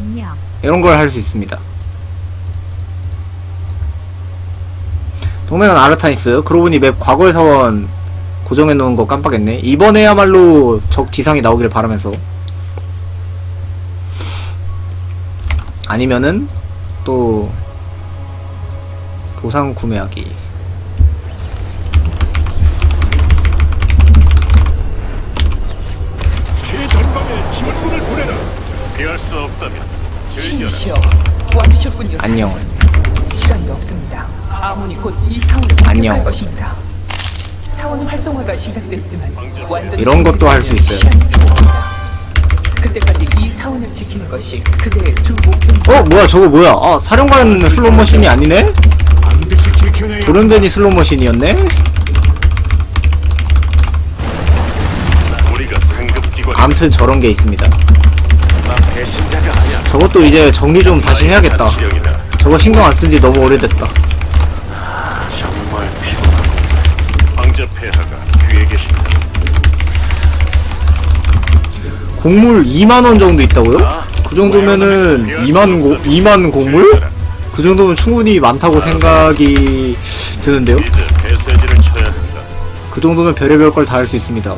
안녕. 이런 걸 할 수 있습니다. 동맹은 아르타니스. 그러고 보니 맵 과거의 사원 고정해 놓은 거 깜빡했네. 이번에야말로 적 지상이 나오길 바라면서. 아니면은 또 도상 구매하기. 최전방에 지원군을 보내라. 피할 수 없다면 쉬시오. 와주셨군요. 안녕. 시간이 없습니다. 아몬이 곧 이 사원을 안녕. 공격할 것입니다. 사원 활성화가 시작됐지만 완전히 이런 것도 할수 있어요. 그때까지 이 사원을 지키는 것이 그대의 주 목표입니다. 어 뭐야 저거 뭐야? 아 사령관 슬롯머신이 아니네? 반드시 지켜내야 도른벤이 슬롯머신이었네? 우리가 상급 기관. 암튼 저런 게 있습니다. 나 배신자가 아니야. 저것도 이제 정리 좀 다시 해야겠다. 저거 신경 안 쓴 지 너무 오래됐다. 정말 피곤하고 황제 폐하가 뒤에 계신다. 곡물 2만 원 정도 있다고요? 아, 그 정도면은 2만 고, 2만 곡물? 그 정도면 충분히 많다고 생각이 드는데요? 이제 배쇄지를 쳐야 한다. 그 정도면 별의별 걸 다 할 수 있습니다.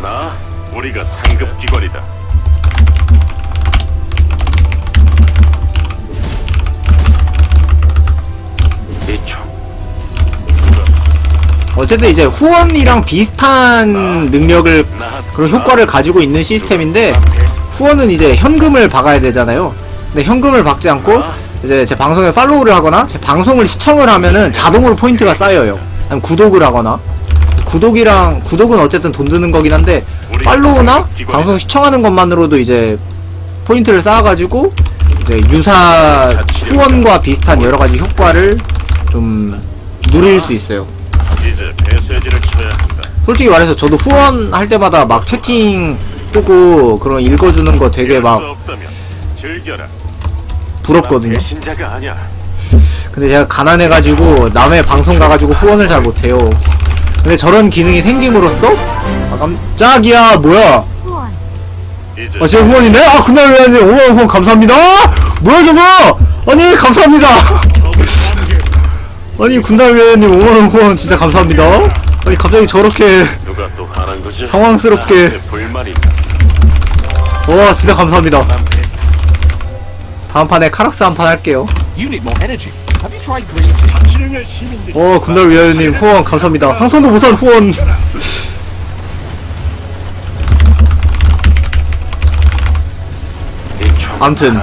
나 우리가 상급 기관이다. 어쨌든 이제 후원이랑 비슷한 능력을 그런 효과를 가지고 있는 시스템인데 후원은 이제 현금을 박아야 되잖아요. 근데 현금을 박지 않고 이제 제 방송에 팔로우를 하거나 제 방송을 시청을 하면은 자동으로 포인트가 쌓여요. 아니면 구독을 하거나 구독이랑 구독은 어쨌든 돈 드는 거긴 한데 팔로우나 방송 시청하는 것만으로도 이제 포인트를 쌓아가지고 이제 유사 후원과 비슷한 여러 가지 효과를 좀 누릴 수 있어요. 배쇄지를 쳐야 한다. 솔직히 말해서 저도 후원 할 때마다 막 채팅 뜨고 그런 읽어주는 거 되게 수 막 없다면 즐겨라. 부럽거든요. 아니야. 근데 제가 가난해가지고 남의 방송 가가지고 후원을 잘 못해요. 근데 저런 기능이 생김으로써 아, 깜짝이야 뭐야? 후원. 이제 아, 제 후원이네? 아, 그날 왜안님 5만 후원 감사합니다! 뭐야, 저거! 아니, 감사합니다! 아니, 군달 위원님 5만원 후원 진짜 감사합니다. 아니, 갑자기 저렇게, 누가 또 하는 거지? 당황스럽게. 나한테 불만 있다. 와, 진짜 감사합니다. 다음 판에 카락스 한 판 할게요. You need more energy. Have you tried green tea? 자치령의 시민들이 어, 군달 위원님 후원 감사합니다. 상상도 못한 후원. 이총 암튼.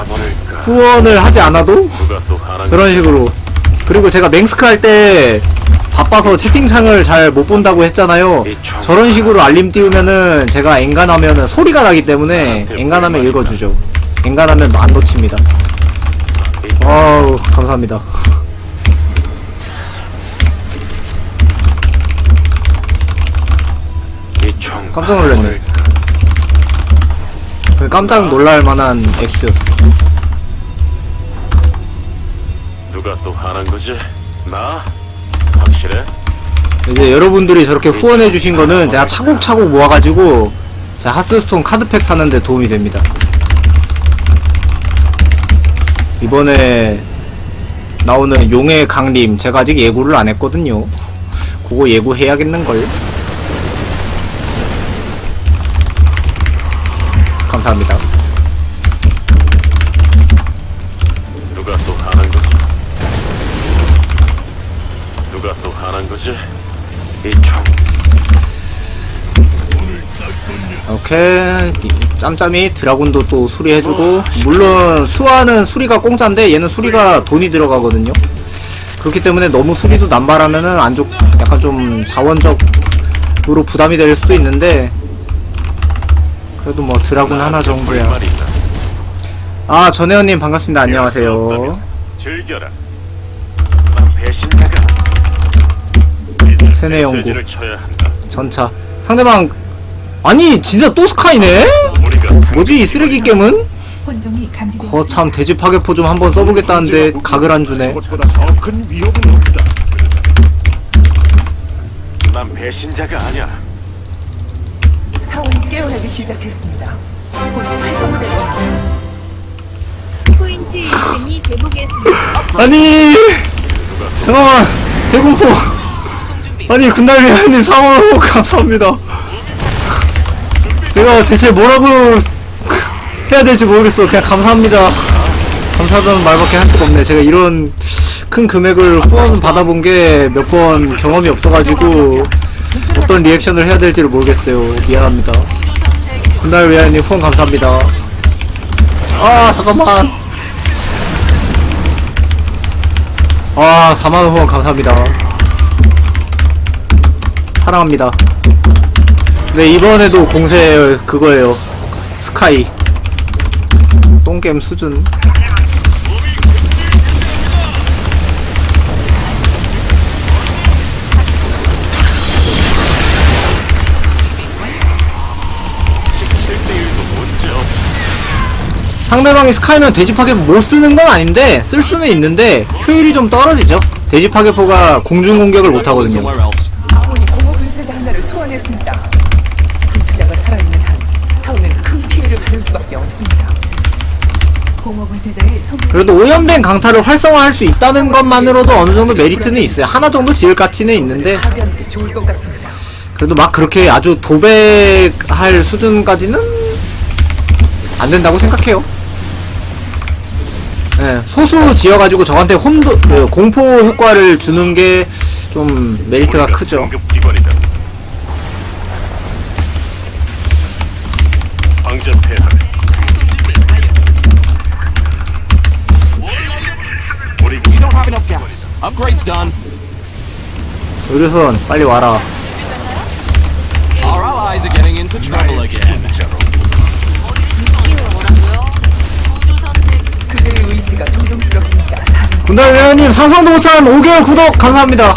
후원을 하지 않아도 누가 또 하는 저런 식으로. 그리고 제가 맹스크 할 때 바빠서 채팅창을 잘 못 본다고 했잖아요. 저런 식으로 알림 띄우면은 제가 엔간하면은 소리가 나기 때문에 엔간하면 읽어주죠. 엔간하면 안 놓칩니다. 와우, 감사합니다. 깜짝 놀랐네. 깜짝 놀랄 만한 X였어. 누가 또 하는 거지? 나? 확실해? 이제 여러분들이 저렇게 후원해 주신 거는 제가 차곡차곡 모아가지고 제가 하스스톤 카드팩 사는데 도움이 됩니다. 이번에 나오는 용의 강림 제가 아직 예고를 안 했거든요. 그거 예고해야겠는걸. 감사합니다. 오케이. 짬짬이 드라군도 또 수리해주고. 물론 수아는 수리가 공짜인데 얘는 수리가 돈이 들어가거든요. 그렇기 때문에 너무 수리도 남발하면은 안 좋, 약간 좀 자원적으로 부담이 될 수도 있는데 그래도 뭐 드라군 하나 정도야. 있다. 아 전혜원님 반갑습니다. 안녕하세요. 즐겨라. 세뇌 연구 배쇄지를 쳐야 한다. 전차 상대방 아니 진짜 또 스카이네? 우리가 뭐지 이 쓰레기 게임은? 혼종이 감지되었습니다. 거참 돼지 파괴포 좀 한번 써보겠다는데 각을 안 주네 것보다 더 큰 위협은 없다. 난 배신자가 아니야. 사원이 깨어나기 시작했습니다. 곧. 포인트 1등이 되보겠습니다. 아니 잠깐만 대공포 아니 군달리아님 상황 감사합니다. 내가 대체 뭐라고 해야 될지 모르겠어. 그냥 감사합니다. 감사하다는 말밖에 할 수가 없네. 제가 이런 큰 금액을 후원 받아본 게 몇 번 경험이 없어가지고 어떤 리액션을 해야 될지를 모르겠어요. 미안합니다. 군달리아님 후원 감사합니다. 아 잠깐만. 아 4만원 후원 감사합니다 사랑합니다. 네 이번에도 공세 그거예요. 스카이. 똥겜 수준. 상대방이 스카이면 돼지 파괴포 못 쓰는 건 아닌데 쓸 수는 있는데 효율이 좀 떨어지죠? 돼지 파괴포가 공중 공격을 못 하거든요 했습니다. 분쇄자가 살아있는 한 사원은 큰 피해를 받을 수밖에 없습니다. 공허 분쇄자의 손 그래도 오염된 강타를 활성화할 수 있다는 것만으로도 어느 정도 메리트는 있어요 하나 정도 지을 가치는 있는데 파괴하는 게 좋을 것 같습니다. 그래도 막 그렇게 아주 도배할 수준까지는 안 된다고 생각해요. 네, 소수 지어가지고 저한테 혼도 그 공포 효과를 주는 게 좀 메리트가 크죠. 기관이다. Upgrade's done. 의료선 빨리 와라. Our allies are getting into trouble again. 그대의 의지가 군달 회원님 상상도 못한 5개월 구독 감사합니다.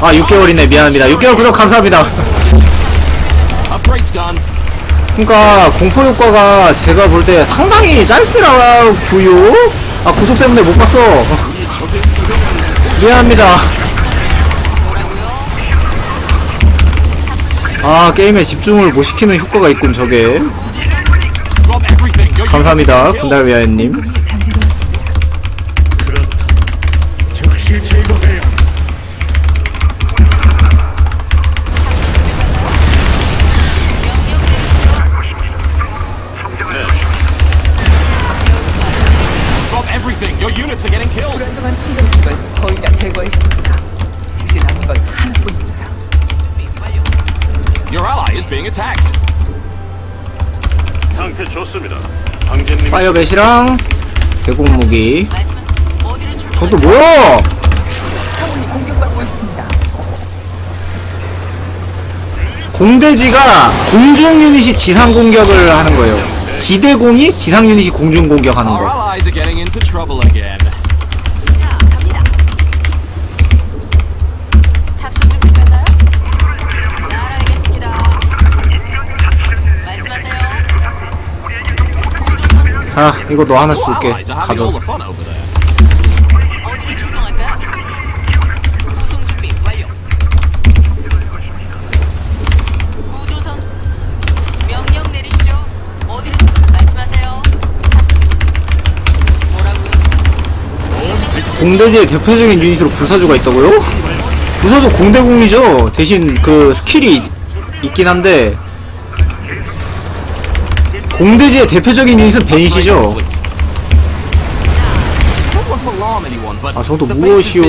아 6개월이네 미안합니다. 6개월 구독 감사합니다. Upgrade's done. 그러니까 공포 효과가 제가 볼 때 상당히 짧더라고요. 아 구독 때문에 못 봤어. 미안합니다. 아 게임에 집중을 못 시키는 효과가 있군 저게. 감사합니다 군달위아님. Everything. Your units are getting killed. 불안정한 청정국을 거의 다 제거했습니다. 이제 남은 건 하나뿐입니다. Your ally is being attacked. 상태 좋습니다. 황제님 파이어벳이랑 대공 무기. 저또 뭐야? 사원이 공격받고 있습니다. 공대지가 공중 유닛이 지상 공격을 하는 거예요. 지대공이 지상 유닛이 공중 공격하는 거. Allies are getting into trouble again. 탑승 준비됐나요? 네, 알겠습니다. 말씀하세요. 자, 이거 너 하나 줄게. allies are having 가져. all the fun over there. 어디를 출동할까요? 구송 준비 완료. 구조선 명령 내리시죠. 어디로 말씀하세요. 뭐라고요? 공대지의 대표적인 유닛으로 불사조가 있다고요? 불사조 공대공이죠. 대신 그 스킬이 있긴 한데 공대지의 대표적인 유닛은 but 아, 저도 무엇이오.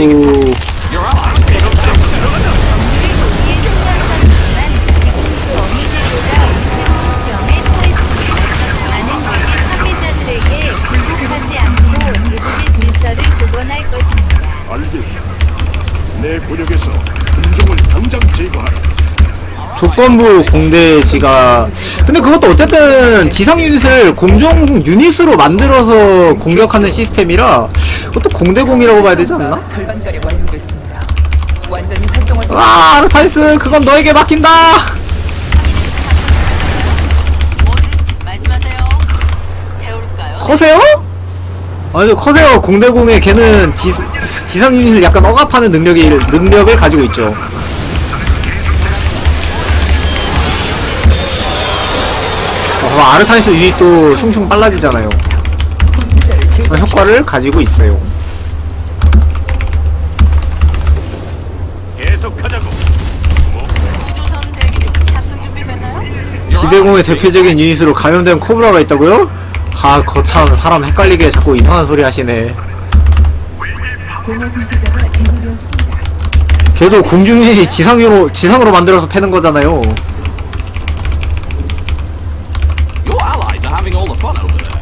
조건부 공대지가 근데 그것도 어쨌든 지상 유닛을 공중 유닛으로 만들어서 공격하는 시스템이라 그것도 공대공이라고 봐야 되지 않나? 절반가량 완료됐습니다. 완전히 활성화된 와 아르타이스 그건 너에게 맡긴다? 커세요? 아니 커세요 공대공에 걔는 지, 지상 유닛을 약간 억압하는 능력이 능력을 가지고 있죠 아르타니스 유닛도 슝슝 빨라지잖아요. 그런 효과를 가지고 있어요? 지대공의 대표적인 유닛으로 감염된 코브라가 있다고요? 아 거참 사람 헷갈리게 자꾸 이상한 소리 하시네. 걔도 공중유닛이 지상으로 지상으로 만들어서 패는 거잖아요 Your allies are having all the fun over there.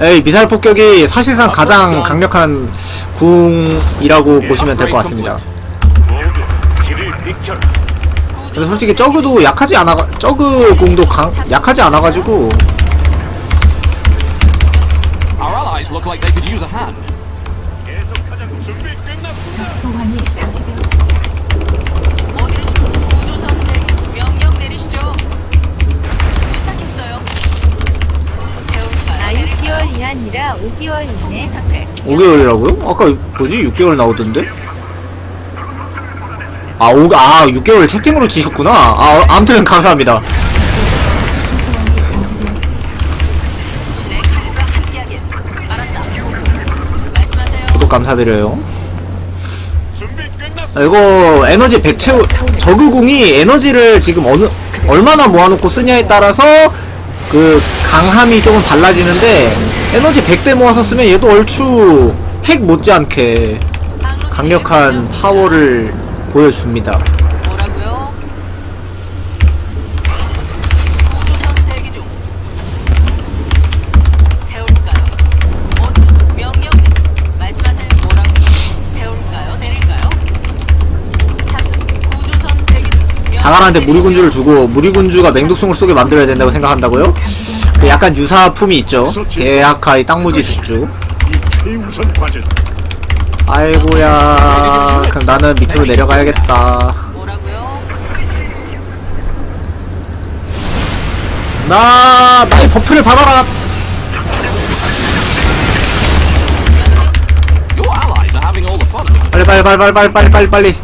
에이 미사일 폭격이 사실상 가장 강력한 궁이라고 보시면 될 것 같습니다. 근데 솔직히 저그도 약하지 않아 저그 궁도 강 약하지 않아가지고 Our allies look like they could use a hand. 계속하자고. 준비 끝났어. 적 소환이 탐지되었습니다. 어디로 구조선 대기 중 명령 내리시죠. 도착했어요. 태울까요? 아 6개월 이하니라 5개월 이내 상태. 5개월이라고요? 아까 뭐지 6개월 나오던데? 아, 5, 아 6개월 채팅으로 지셨구나. 아, 아무튼 감사합니다. 구독 감사드려요. 아, 이거 에너지 100 채우 저그궁이 에너지를 지금 어느 얼마나 모아놓고 쓰냐에 따라서 그 강함이 조금 달라지는데 에너지 100대 모아서 쓰면 얘도 얼추 핵 못지않게 강력한 파워를 보여줍니다. 자갈한테. 무리군주를 주고 무리군주가 맹독충을 쏘게 만들어야 된다고 생각한다고요? 그 약간 유사품이 있죠. 대학하의 땅무지 숙주. 아이고야. 그럼 나는 밑으로 내려가야겠다. 나 나의 버프를 받아라. 빨리 빨리 빨리 빨리 빨리 빨리 빨리.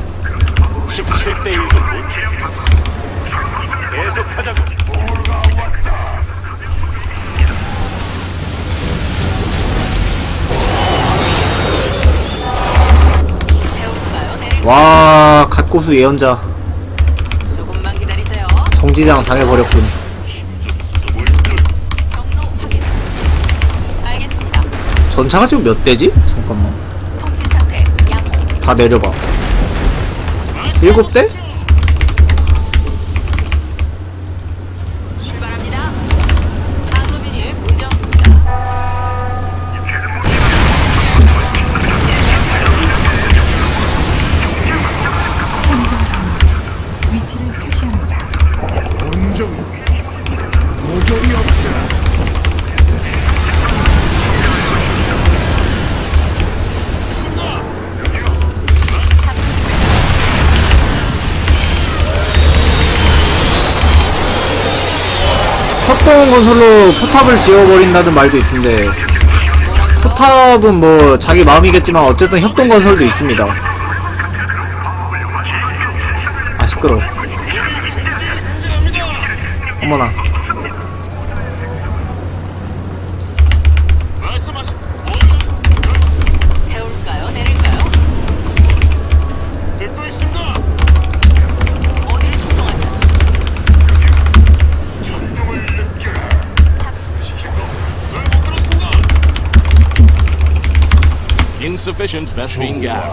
와 갓고수 예언자 조금만 기다리세요. 정지장 당해버렸군. 경로 확인. 알겠습니다. 전차가 지금 몇 대지? 잠깐만. 통신 상태 양호. 다 내려봐. 일곱 대? 협동 건설로 포탑을 지어버린다는 말도 있던데 포탑은 뭐 자기 마음이겠지만 어쨌든 협동 건설도 있습니다. 아 시끄러. 어머나. 태울까요? 내릴까요? 듣고 있습니다. 어디를 조정하자. Insufficient Vespine gas.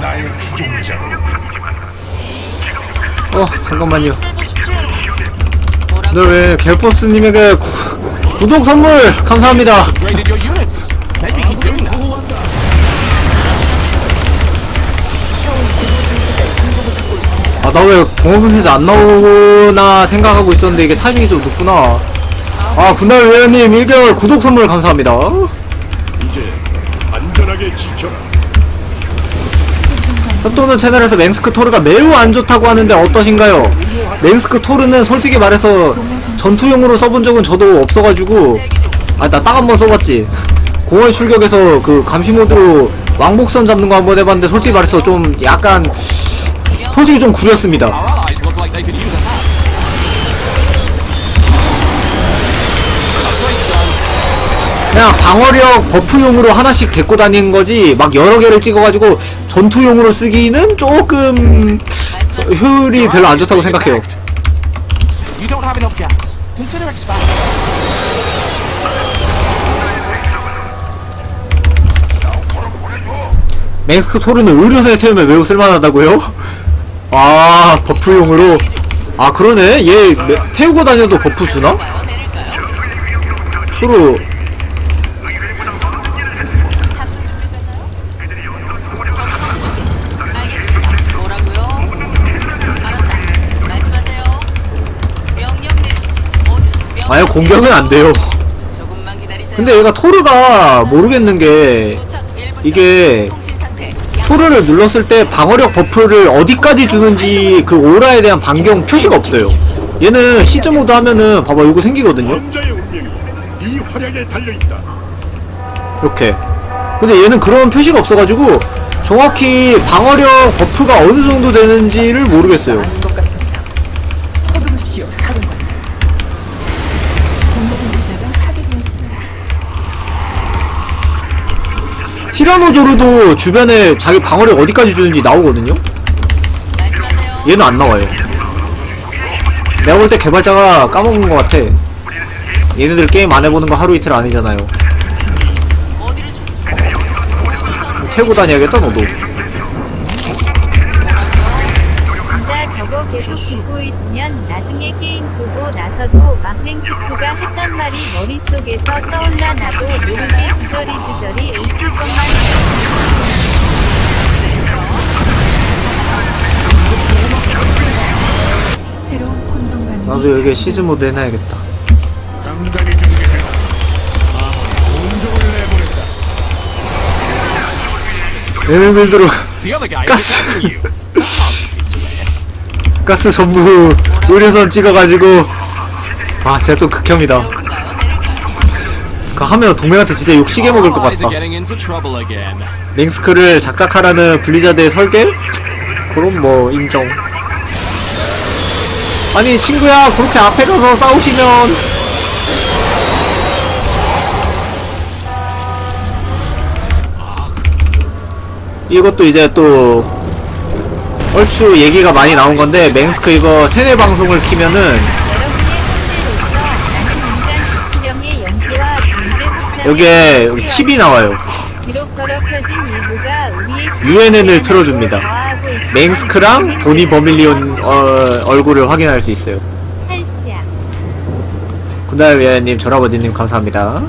나의 추종자로. 어 잠깐만요. 뭐라고? 너왜 갤버스님에게 구, 구독 선물 감사합니다. 아 나 왜 공업분쇄자 안 나오나 생각하고 있었는데 이게 타이밍이 좀 늦구나. 아 군달 외원님 1개월 구독 선물 감사합니다. 이제 안전하게 지켜라. 협동전 채널에서 맹스크 토르가 매우 안 좋다고 하는데 어떠신가요? 맹스크 토르는 솔직히 말해서 전투용으로 써본 적은 저도 없어가지고 아 나 딱 한 번 써봤지 공허의 출격에서 그 감시 모드로 왕복선 잡는 거 한 번 해봤는데 솔직히 말해서 좀 약간 솔직히 좀 구렸습니다 그냥 방어력 버프용으로 하나씩 데리고 다니는 거지 막 여러 개를 찍어가지고 전투용으로 쓰기는 조금 효율이 별로 안 좋다고 생각해요. 맹스크 토르는 의료선에 태우면 매우 쓸만하다고요? 아 버프용으로 아 그러네 얘 매- 태우고 다녀도 버프 주나? 토르 알겠습니다. 뭐라고요? 알았다. 말씀하세요. 명령 내리. 어디? 명령 아예 공격은 안 돼요. 근데 얘가 토르가 모르겠는 게 도착 1분 이게. 토르를 눌렀을 때 방어력 버프를 어디까지 주는지 그 오라에 대한 반경 표시가 없어요 얘는 시즈 모드 하면은 봐봐 이거 생기거든요. 이렇게 근데 얘는 그런 표시가 없어가지고 정확히 방어력 버프가 어느 정도 되는지를 모르겠어요 티라노조르도 주변에 자기 방어력 어디까지 주는지 나오거든요. 얘는 안 나와요. 내가 볼 때 개발자가 까먹은 것 같아. 얘네들 게임 안 해보는 거 하루 이틀 아니잖아요. 좀 태고 다녀야겠다 너도. 진짜 저거 계속 듣고 있으면 나중에 게임 끄고 나서도 맘맹스크가 했던 말이 머릿속에서 떠올라 나도 모르게 주저리 주저리 웃을 것 나도 여기 시즈 모드 해놔야겠다 온종을 내보냈다. 얘네들대로 The other guy Gus. is attacking you. 가스 전부 의료선 찍어가지고 아 진짜 좀 극혐이다 그거 하면 동맹한테 진짜 욕 시게 먹을 것 Allies 같다 are getting into trouble again. 맹스크를 작작하라는 블리자드의 설계? 그럼 뭐 인정 아니 친구야 그렇게 앞에 가서 싸우시면. 이것도 이제 또 얼추 얘기가 많이 나온 건데 맹스크 이거 세뇌 방송을 키면은 여기에 여기 팁이 나와요. 비록 더럽혀진 우리의 UNN을 틀어줍니다. 맹스크랑 도니 버밀리온 어, 얼굴을 확인할 수 있어요 군달 위원님 전화버지님 감사합니다?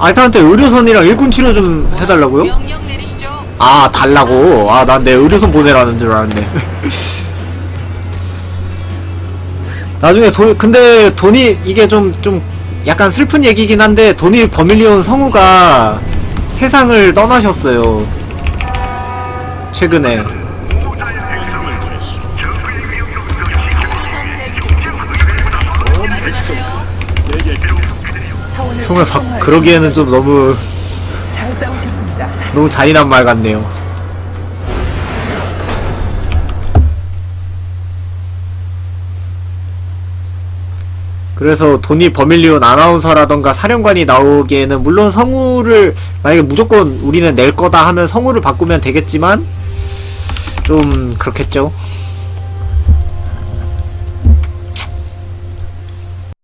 알타한테 의료선이랑 일군 치료 좀 해달라고요? 아 달라고 아 난 내 의료선 보내라는 줄 알았네 나중에 돈 근데 돈이 이게 좀좀 약간 슬픈 얘기긴 한데 돈이 버밀리온 성우가 세상을 떠나셨어요 최근에 정말 바, 그러기에는 좀 너무 잘 싸우셨습니다. 너무 잔인한 말 같네요 그래서 돈이 버밀리온 아나운서라던가 사령관이 나오기에는 물론 성우를 만약에 무조건 우리는 낼 거다 하면 성우를 바꾸면 되겠지만 좀 그렇겠죠